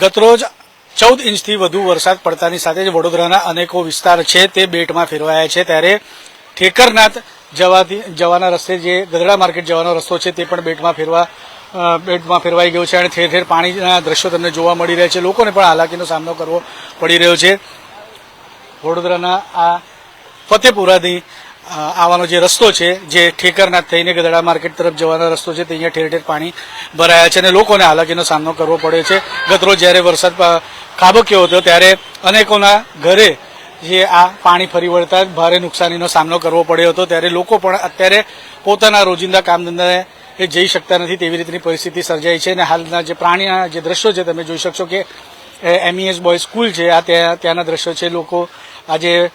ગતરોજ ચૌદ ઇંચથી વધુ વરસાદ પડતાની સાથે જ વડોદરાના અનેકો વિસ્તાર છે તે બેટમાં ફેરવાયા છે. ત્યારે ઠેકરનાથ જવાથી જવાના રસ્તે જે ગધડા માર્કેટ જવાનો રસ્તો છે તે પણ બેટમાં ફેરવા બેટમાં ફેરવાઈ ગયો છે અને ઠેર ઠેર પાણીના દ્રશ્યો તમને જોવા મળી રહ્યા છે. લોકોને પણ હાલાકીનો સામનો કરવો પડી રહ્યો છે. વડોદરાના આ ફતેપુરાથી અ, આવવાનો જે રસ્તો છે, જે ઠેકરનાથ થઈને ગધડા માર્કેટ તરફ જવાનો રસ્તો છે, તે અહીંયા ઠેર ઠેર પાણી ભરાયા છે અને લોકોને હાલાકીનો સામનો કરવો પડ્યો છે. ગતરો જ્યારે વરસાદ ખાબક્યો હતો, ત્યારે અનેકોના ઘરે જે આ પાણી ફરી વળતા ભારે નુકસાનીનો સામનો કરવો પડ્યો હતો. ત્યારે લોકો પણ અત્યારે પોતાના રોજિંદા કામ ધંધાએ એ જઈ શકતા નથી તેવી રીતની પરિસ્થિતિ સર્જાઈ છે અને હાલના જે પ્રાણીના જે દ્રશ્યો છે, તમે જોઈ શકશો કે એમઈએસ બોય સ્કૂલ છે, આ ત્યાં, ત્યાંના દ્રશ્યો છે. લોકો આજે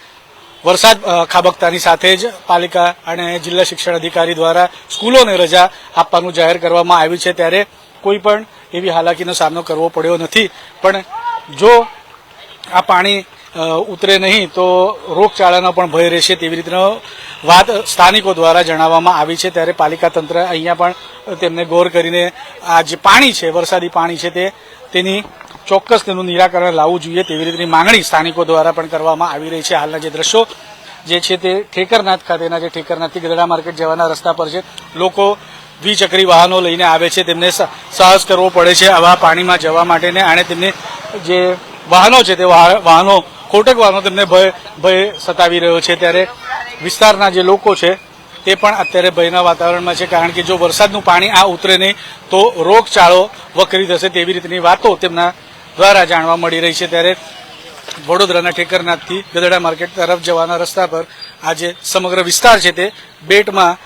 વરસાદ ખાબકતાની સાથે જ પાલિકા અને જિલ્લા શિક્ષણ અધિકારી દ્વારા સ્કૂલોને રજા આપવાનું જાહેર કરવામાં આવ્યું છે. ત્યારે કોઈ પણ એવી હાલાકીનો સામનો કરવો પડ્યો નથી. પણ જો આ પાણી ઉતરે નહીં, તો રોગચાળાનો પણ ભય રહેશે તેવી રીતનો વાત સ્થાનિકો દ્વારા જણાવવામાં આવી છે. ત્યારે પાલિકા તંત્ર અહીંયા પણ તેમને ગોર કરીને આ જે પાણી છે, વરસાદી પાણી છે તે તેની ચોક્કસ તેનું નિરાકરણ લાવવું જોઈએ તેવી રીતની માંગણી સ્થાનિકો દ્વારા પણ કરવામાં આવી રહી છે. હાલના જે દ્રશ્યો જે છે તે ઠેકરનાથ ખાતેના જે ઠેકરનાથથી ગઢડા માર્કેટ જવાના રસ્તા પર છે. લોકો દ્વિચક્રી વાહનો લઈને આવે છે. તેમને સાહસ કરવો પડે છે આવા પાણીમાં જવા માટેને. અને તેમને જે વાહનો છે તે વાહ- વાહનો ખોટક વાહનો તેમને ભય ભય સતાવી રહ્યો છે. ત્યારે વિસ્તારના જે લોકો છે તે પણ અત્યારે ભયના વાતાવરણમાં છે. કારણ કે જો વરસાદનું પાણી આ ઉતરે નહીં તો રોગચાળો વકરી થશે તેવી રીતની વાતો તેમના દ્વારા જાણવા મળી રહી છે ત્યારે વડોદરાના ઠેકરનાથથી ગધડા માર્કેટ તરફ જવાના રસ્તા પર આજે સમગ્ર વિસ્તાર છે તે બેટમાં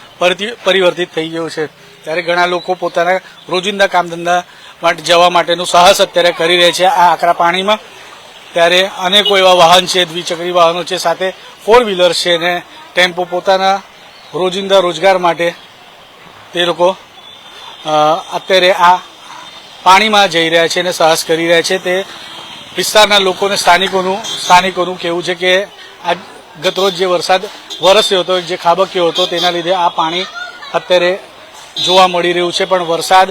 પરિવર્તિત થઈ ગયો છે. ત્યારે ઘણા લોકો પોતાના રોજિંદા કામ ધંધા માટે જવા માટેનું સાહસ અત્યારે કરી રહ્યા છે આ આકરા પાણીમાં. ત્યારે અનેકો એવા વાહન છે, દ્વિચક્રી વાહનો છે, સાથે ફોર વ્હીલર છે ને ટેમ્પો પોતાના રોજિંદા રોજગાર માટે તે લોકો અત્યારે આ પાણીમાં જઈ રહ્યા છે અને સાહસ કરી રહ્યા છે તે વિસ્તારના લોકોને સ્થાનિકોનું સ્થાનિકોનું કહેવું છે કે આ ગતરોજ જે વરસાદ વરસ્યો હતો, જે ખાબક્યો હતો, તેના લીધે આ પાણી અત્યારે જોવા મળી રહ્યું છે. પણ વરસાદ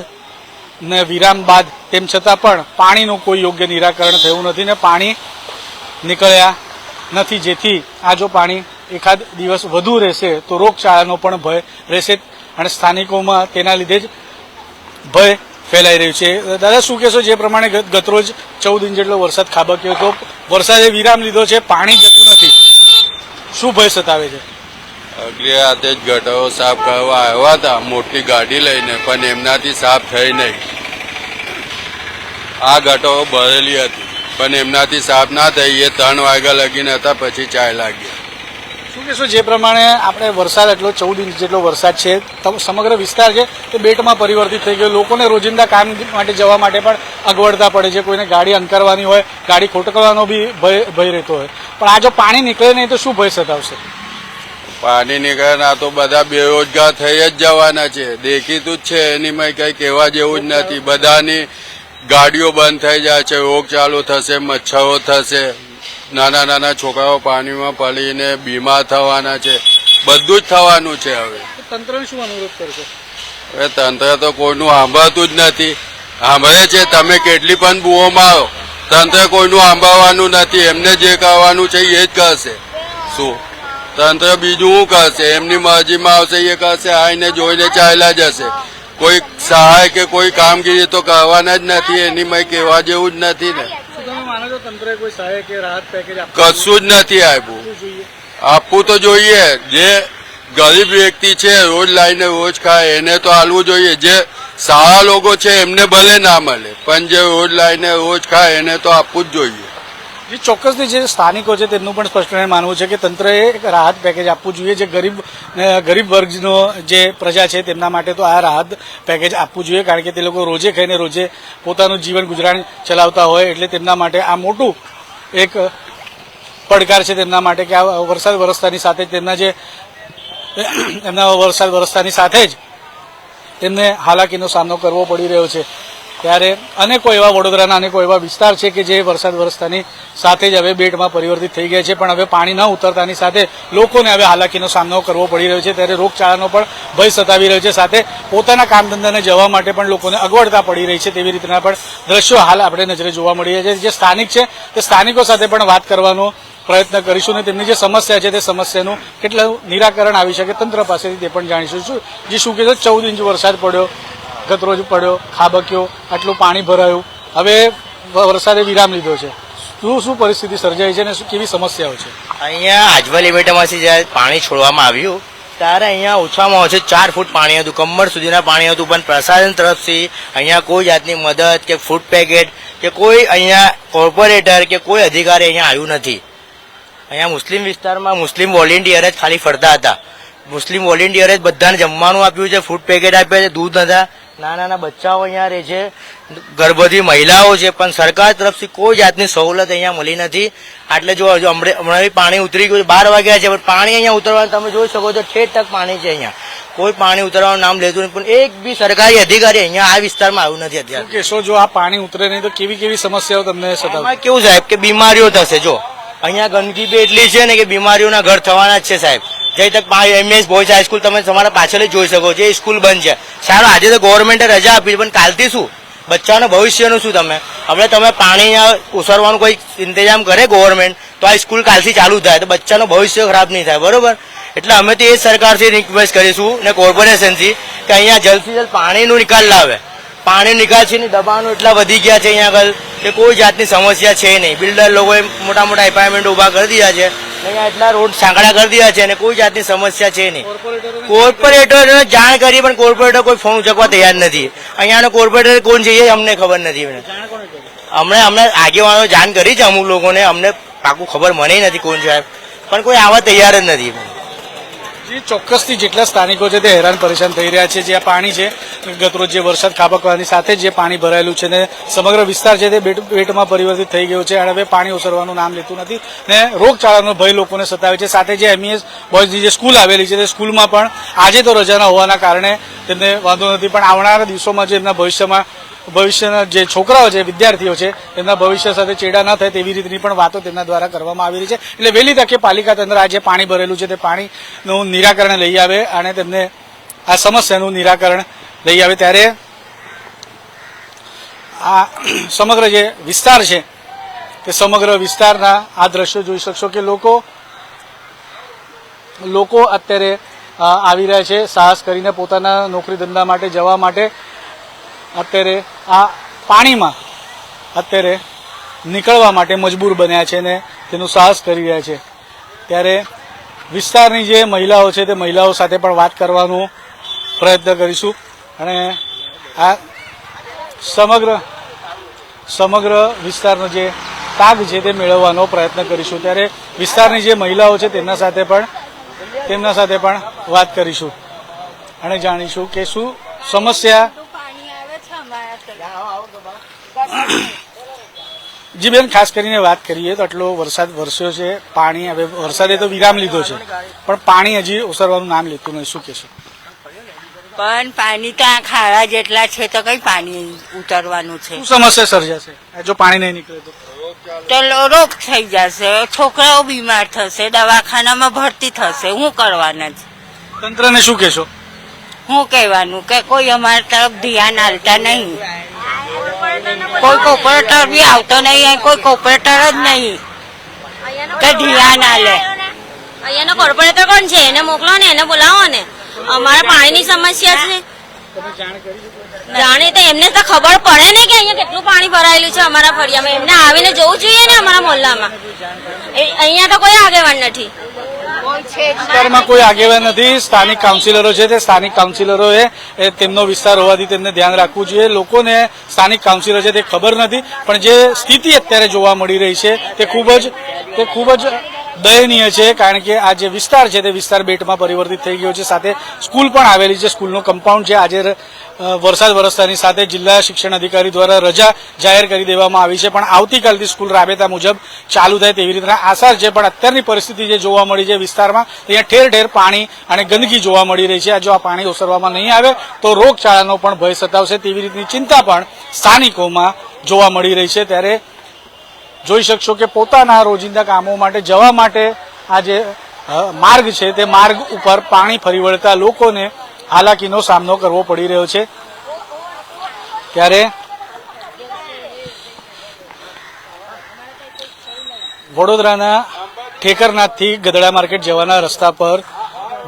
ને વિરામ બાદ, તેમ છતાં પણ પાણીનું કોઈ યોગ્ય નિરાકરણ થયું નથી ને પાણી નીકળ્યા નથી. જેથી આ જો પાણી એકાદ દિવસ વધુ રહેશે, તો રોગચાળાનો પણ ભય રહેશે અને સ્થાનિકોમાં તેના લીધે જ ભય ફેલાઈ રહ્યું છે. દાદા, શું કહેશો? જે પ્રમાણે ગત- ગતરોજ ચૌદ ઇંચ જેટલો વરસાદ ખાબક્યો હતો. વરસાદે વિરામ લીધો છે. પાણી જતું નથી. શું ભય સતાવે છે? અગલે હાથે જ ગટરો સાફ કરવા આવ્યા હતા. મોટી ગાડી લઈને, પણ એમનાથી સાફ થઈ નહીં. આ ગટરો ભરેલી હતી. પણ એમનાથી સાફ ના થઈ. એ ત્રણ વાગ્યા લગીને હતા, પછી ચાય લાગ્યા શું કહેશો? જે પ્રમાણે આપણે વરસાદ, એટલો ચૌદ ઇંચ જેટલો વરસાદ છે સમગ્ર વિસ્તાર છે, તે બેટમાં પરિવર્તિત થઈ ગયો. લોકોને રોજિંદા કામ માટે જવા માટે પણ અગવડતા પડે છે. કોઈને ગાડી અંકરવાની હોય, ગાડી ખોટકવાનો બી ભય ભય રહેતો હોય. પણ આ જો પાણી નીકળે નહીં, તો શું ભય સતાવશે? પાણી નીકળે ના તો બધા બેરોજગાર થઈ જ જવાના છે. દેખીતું જ છે એની મેં કઈ કહેવા જેવું જ નથી. બધાની ગાડીઓ બંધ થઈ જાય છે. રોગ ચાલુ થશે, મચ્છરો થશે. નાના નાના છોકરાઓ પાણીમાં પડીને બીમાર થવાના છે. બધું જ થવાનું છે હવે. તંત્રને શું અનુરોધ કરશો? હવે તંત્ર તો કોઈનું સાંભળતું જ નથી. સાંભળે છે તમે કેટલી પણ બુઓ મારો. તંત્ર કોઈનું સાંભળવાનું નથી. એમને જે કરવાનું છે એ જ કરશે શું? તંત્ર બીજું શું કરશે એમની મરજીમાં આવશે એ કરશે આઈને જોઈને ચાલ્યા જશે. કોઈ સહાય કે કોઈ કામગીરી તો કરવાના જ નથી. એની મેં કહેવા જેવું જ નથી ને. શું તમે માનો છો તંત્રએ કોઈ સહાય કે રાહત પેકેજ કશું જ નથી આપ્યું. આપવું તો જોઈએ. જે ગરીબ વ્યક્તિ છે રોજ લાઈને રોજ ખાય એને તો હાલવું જોઈએ. જે સારા લોકો છે એમને ભલે ના મળે પણ જે રોજ લાઈને રોજ ખાય એને તો આપવું જ જોઈએ. જે ચોક્કસથી જે સ્થાનિકો છે તેમનું પણ સ્પષ્ટપણે માનવું છે કે તંત્રએ એક રાહત પેકેજ આપવું જોઈએ. જે ગરીબ ગરીબ વર્ગનો જે પ્રજા છે તેમના માટે તો આ રાહત પેકેજ આપવું જોઈએ. કારણ કે તે લોકો રોજે ખાઈને રોજે પોતાનું જીવન ગુજરાન ચલાવતા હોય એટલે તેમના માટે આ મોટું એક પડકાર છે તેમના માટે કે આ વરસાદ વરસતાની સાથે તેમના જે એમના વરસાદ વરસતાની સાથે જ તેમને હાલાકીનો સામનો કરવો પડી રહ્યો છે. ત્યારે અનેકો એવા વડોદરાના, અનેકો એવા વિસ્તાર છે કે જે વરસાદ વરસતાની સાથે જ હવે બેટમાં પરિવર્તિત થઈ ગયા છે. પણ હવે પાણી ન ઉતરતાની સાથે લોકોને હવે હાલાકીનો સામનો કરવો પડી રહ્યો છે. ત્યારે રોગચાળાનો પણ ભય સતાવી રહ્યો છે. સાથે પોતાના કામ ધંધાને જવા માટે પણ લોકોને અગવડતા પડી રહી છે. તેવી રીતના પણ દ્રશ્યો હાલ આપણે નજરે જોવા મળી રહ્યા છે. જે સ્થાનિક છે, તે સ્થાનિકો સાથે પણ વાત કરવાનો પ્રયત્ન કરીશું અને તેમની જે સમસ્યા છે, તે સમસ્યાનું કેટલું નિરાકરણ આવી શકે તંત્ર પાસેથી તે પણ જાણીશું. શું જે, શું કીધું ચૌદ ઇંચ વરસાદ પડ્યો. ગત રોજ પડ્યો, ખાબક્યો, આટલું પાણી ભરાયું. હવે વરસાદે વિરામ લીધો છે. શું શું પરિસ્થિતિ સર્જાઈ છે અને કેવી સમસ્યાઓ છે? અહીંયા આજવા લિમિટમાંથી જ્યારે પાણી છોડવામાં આવ્યું, ત્યારે અહીંયા ઓછામાં ઓછું ચાર ફૂટ પાણી હતું. કમર સુધીના પાણી હતું, પણ પ્રશાસન તરફથી અહીંયા કોઈ જાતની મદદ કે ફૂડ પેકેટ કે કોઈ અહીંયા કોર્પોરેટર કે કોઈ અધિકારી અહીંયા આવ્યું નથી. અહીંયા મુસ્લિમ વિસ્તારમાં મુસ્લિમ વોલેન્ટિયર જ ખાલી ફરતા હતા. મુસ્લિમ વોલેન્ટિયર જ બધાને જમવાનું આપ્યું છે, ફૂડ પેકેટ આપ્યા છે, દૂધ નતા નાના નાના બચ્ચાઓ અહીંયા રહે છે. ગર્ભવતી મહિલાઓ છે પણ સરકાર તરફથી કોઈ જાતની સવલત અહીંયા મળી નથી. આટલે જો હજુ હમણે પાણી ઉતરી ગયું બાર વાગ્યા છે પણ પાણી અહીંયા ઉતરવાનું તમે જોઈ શકો છો ઠેઠ તક પાણી છે અહીંયા. કોઈ પાણી ઉતરવાનું નામ લેતું નથી પણ એક બી સરકારી અધિકારી અહીંયા આ વિસ્તારમાં આવ્યું નથી અત્યારે. કેશો જો આ પાણી ઉતરે નહીં તો કેવી કેવી સમસ્યાઓ તમને કેવું સાહેબ કે બીમારીઓ થશે જો. અહીંયા ગંદકી બી એટલી છે ને કે બીમારીઓના ઘર થવાના જ છે સાહેબ. જઈ તક એમએસ બોયઝ હાઈસ્કૂલ તમે તમારા પાછળ જોઈ શકો છો, એ સ્કૂલ બંધ છે. સારું આજે તો ગવર્મેન્ટે રજા આપી પણ કાલથી શું? બચ્ચાઓના ભવિષ્યનું શું તમે? હવે તમે પાણી ઉસરવાનું કોઈ ઇંતજામ કરે ગવર્મેન્ટ તો આ સ્કૂલ કાલથી ચાલુ થાય, તો બચ્ચાનું ભવિષ્ય ખરાબ નહીં થાય, બરોબર? એટલે અમે તો એ સરકારથી રિક્વેસ્ટ કરીશું ને કોર્પોરેશનથી કે અહીંયા જલ્દથી જલ્દ પાણીનો નિકાલ લાવે. પાણી નિકાસીની દબાણો એટલા વધી ગયા છે અહીંયા આગળ કે કોઈ જાતની સમસ્યા છે નહીં. બિલ્ડર લોકોએ મોટા મોટા એપાર્ટમેન્ટ ઊભા કરી દીધા છે. ને અહીંયા એટલા રોડ સાંકડા કરી દીધા છે અને કોઈ જાતની સમસ્યા છે નહીં. કોર્પોરેટર જાણ કરી પણ કોર્પોરેટર કોઈ ફોન ઉચકવા તૈયાર નથી. અહીંયાનો કોર્પોરેટર કોણ છે એ અમને ખબર નથી. અમને અમને આગેવાનો જાણ કરી છે અમુક લોકોને અમને પાકું ખબર મને નથી કોણ સાહેબ પણ કોઈ આવવા તૈયાર જ નથી. જે, ચોક્કસથી જેટલા સ્થાનિકો છે તે હેરાન પરેશાન થઈ રહ્યા છે. જે આ પાણી છે ગતરોજ જે વરસાદ ખાબકવાની સાથે જે પાણી ભરાયેલું છે ને સમગ્ર વિસ્તાર છે તે બેટ બેટમાં પરિવર્તિત થઈ ગયો છે અને હવે પાણી ઓસરવાનું નામ લેતું નથી ને રોગચાળાનો ભય લોકોને સતાવે છે. સાથે જે એમઈએસ બોયઝની જે સ્કૂલ આવેલી છે તે સ્કૂલમાં પણ આજે તો રજાના હોવાના કારણે તેમને વાંધો નથી. પણ આવનારા દિવસોમાં જે એમના ભવિષ્યમાં ભવિષ્યના જે છોકરાઓ છે, વિદ્યાર્થીઓ છે તેમના ભવિષ્ય સાથે ચેડા ન થાય તેવી રીતની પણ વાતો તેમના દ્વારા કરવામાં આવી રહી છે. એટલે વહેલી તકે પાલિકા તંત્ર આ જે પાણી ભરેલું છે, તે પાણીનું નિરાકરણ લઈ આવે અને તેમને આ સમસ્યાનું નિરાકરણ લઈ આવે. ત્યારે આ સમગ્ર જે વિસ્તાર છે, તે સમગ્ર વિસ્તારના આ દ્રશ્યો જોઈ શકશો કે લોકો લોકો અત્યારે આવી રહ્યા છે, સાહસ કરીને પોતાના નોકરી ધંધા માટે જવા માટે અત્યારે આ પાણીમાં અત્યારે નીકળવા માટે મજબૂર બન્યા છે ને તેનું સાહસ કરી રહ્યા છે. ત્યારે વિસ્તારની જે મહિલાઓ છે તે મહિલાઓ સાથે પણ વાત કરવાનો પ્રયત્ન કરીશું. અને આ સમગ્ર સમગ્ર વિસ્તારનો જે તાગ છે તે મેળવવાનો પ્રયત્ન કરીશું. ત્યારે વિસ્તારની જે મહિલાઓ છે તેમના સાથે પણ, તેમના સાથે પણ વાત કરીશું. અને જાણીશું કે શું સમસ્યા જી બેન ખાસ કરીને વાત કરીએ તો આટલો વરસાદ વરસ્યો છે પાણી હવે વરસાદે તો વિરામ લીધો છે. પણ પાણી હજી ઓસરવાનું નામ લેતું નહીં શું કહેશો? પણ પાણી તો આ ખાડા જેટલા છે તો કઈ પાણી ઉતરવાનું છે? શું સમસ્યા સર્જાશે? જો પાણી નહીં નીકળે તો? તો રોગ થઈ જશે છોકરાઓ બીમાર થશે દવાખાનામાં ભરતી થશે શું કરવાના છે તંત્રને શું કહેશો? શું કહેવાનું કે કોઈ અમારા તરફ ધ્યાન આલતા નહીં. કોઈ કોપરેટર બી આવતો નહીં અહીં કોઈ કોપરેટર જ નહીં. કે ધ્યાન આલે? અહીંયાનો કોર્પોરેટર કોણ છે? એને મોકલો ને એને બોલાવો ને. અમારે પાણીની સમસ્યા છે. જાણે તો એમને તો ખબર પડે ને કે અહીંયા કેટલું પાણી ભરાયેલું છે અમારા ફળિયામાં. એમને આવીને જોવું જોઈએ ને અમારા મોહલ્લામાં. અહીંયા તો કોઈ આગેવાન નથી. વિસ્તારમાં કોઈ આગેવાન નથી. સ્થાનિક કાઉન્સિલરો છે તે સ્થાનિક કાઉન્સિલરોએ તેમનો વિસ્તાર હોવાથી તેમને ધ્યાન રાખવું જોઈએ. લોકોને સ્થાનિક કાઉન્સિલર છે તે ખબર નથી, પણ જે સ્થિતિ અત્યારે જોવા મળી રહી છે તે ખૂબ જ, તે ખૂબ જ દયનીય છે, કારણ કે આ જે વિસ્તાર છે તે વિસ્તાર બેટમાં પરિવર્તિત થઈ ગયો છે. સાથે સ્કૂલ પણ આવેલી છે. સ્કૂલનું કમ્પાઉન્ડ છે. આજે વરસાદ વરસતાની સાથે જિલ્લા શિક્ષણ અધિકારી દ્વારા રજા જાહેર કરી દેવામાં આવી છે. પણ આવતીકાલથી સ્કૂલ રાબેતા મુજબ ચાલુ થાય તેવી રીતના આસાર છે પણ અત્યારની પરિસ્થિતિ જે જોવા મળી છે વિસ્તારમાં અહીંયા ઠેર ઠેર પાણી અને ગંદકી જોવા મળી રહી છે. જો આ પાણી ઓસરવામાં નહીં આવે તો રોગચાળાનો પણ ભય સતાવશે તેવી રીતની ચિંતા પણ સ્થાનિકોમાં જોવા મળી રહી છે. ત્યારે જોઈ શકશો કે પોતાના રોજિંદા કામો માટે, જવા માટે આ જે માર્ગ છે તે માર્ગ ઉપર પાણી ફરી વળતા લોકોને હાલાકીનો સામનો કરવો પડી રહ્યો છે. ત્યારે વડોદરાના ઠેકરનાથથી ગધડા માર્કેટ જવાના રસ્તા પર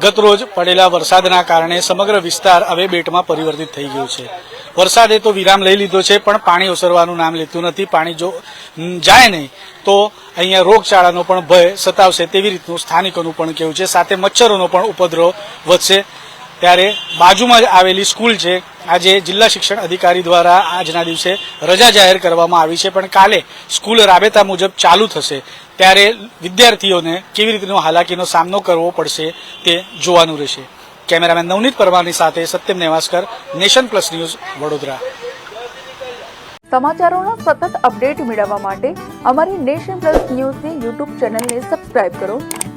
ગતરોજ પડેલા વરસાદના કારણે સમગ્ર વિસ્તાર હવે બેટમાં પરિવર્તિત થઈ ગયો છે. વરસાદે તો વિરામ લઈ લીધો છે, પણ પાણી ઓસરવાનું નામ લેતું નથી. પાણી જો જાય નહીં, તો અહીંયા રોગચાળાનો પણ ભય સતાવશે તેવી રીતનું સ્થાનિકોનું પણ કહેવું છે. સાથે મચ્છરોનો પણ ઉપદ્રવ વધશે. ત્યારે બાજુમાં જ આવેલી સ્કૂલ છે. આજે જિલ્લા શિક્ષણ અધિકારી દ્વારા આજના દિવસે રજા જાહેર કરવામાં આવી છે. પણ કાલે સ્કૂલ રાબેતા મુજબ ચાલુ થશે. ત્યારે વિદ્યાર્થીઓને કેવી રીતનો હાલાકીનો સામનો કરવો પડશે તે જોવાનું રહેશે. કેમેરામેન નવનીત પરમારની સાથે Satyam Nevaskar, Nation Plus News, Vadodara. સમાચારોના સતત અપડેટ મેળવવા માટે અમારી નેશન પ્લસ ન્યૂઝની યુટ્યુબ ચેનલને સબસ્ક્રાઇબ કરો.